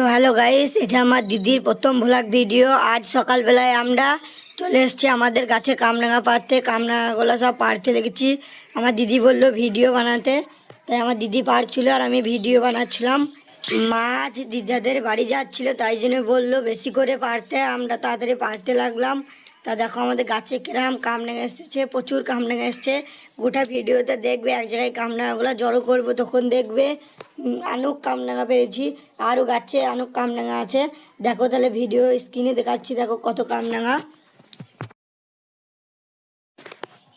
তো hello guys, এটা আমার দিদির প্রথম ভ্লগ ভিডিও আজ সকালবেলায় আমরা চলে এসছি আমাদের গাছে কামরাঙা পাড়তে। কামরাঙাগুলো সব পাড়তে লেগেছি আমার দিদি বলল ভিডিও বানাতে। তাই আমার দিদি পাড়ছিল আর আমি ভিডিও বানাচ্ছিলাম। মাছ দিদাদের বাড়ি যাচ্ছিল, তাই জন্য বলল বেশি করে পাড়তে। আমরা তাড়াতাড়ি পাড়তে লাগলাম। তা দেখো আমাদের গাছে কিরম কামরাঙা এসেছে, প্রচুর কামরাঙা এসছে। গোটা ভিডিওতে দেখবে, এক জায়গায় কামরাঙাগুলো জড়ো করব, তখন দেখবে আনুক কামরাঙা পেয়েছি। আরও গাছে আনুক কামরাঙা আছে। দেখো তাহলে ভিডিও স্ক্রিনে দেখাচ্ছি, দেখো কত কামরাঙা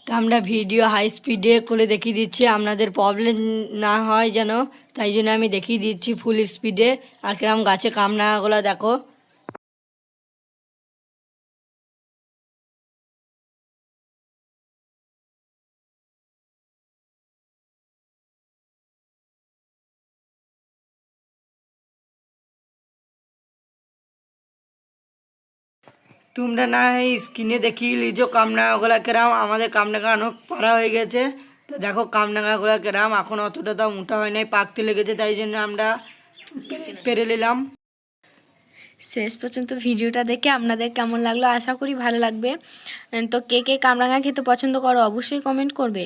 তো আমরা ভিডিও হাই স্পিডে করে দেখিয়ে দিচ্ছি আপনাদের প্রবলেম না হয় যেন। তাই জন্য আমি দেখিয়ে দিচ্ছি ফুল স্পিডে আর কিরম গাছে কামরাঙাগুলো দেখো। তোমরা না হয় স্ক্রিনে দেখিয়ে লিজো কামনাগাগুলো কেরাম আমাদের কামনাগা অনেক পাড়া হয়ে গেছে। তো দেখো কামনাগাগুলো কেরাম এখন অতটা তো মোটা হয় নাই, পাকতে লেগেছে, তাই জন্য আমরা পেরে নিলাম। শেষ পর্যন্ত ভিডিওটা দেখে আপনাদের কেমন লাগল? আশা করি ভালো লাগবে। তো কে কে কামরাঙা খেতে পছন্দ করো, অবশ্যই কমেন্ট করবে।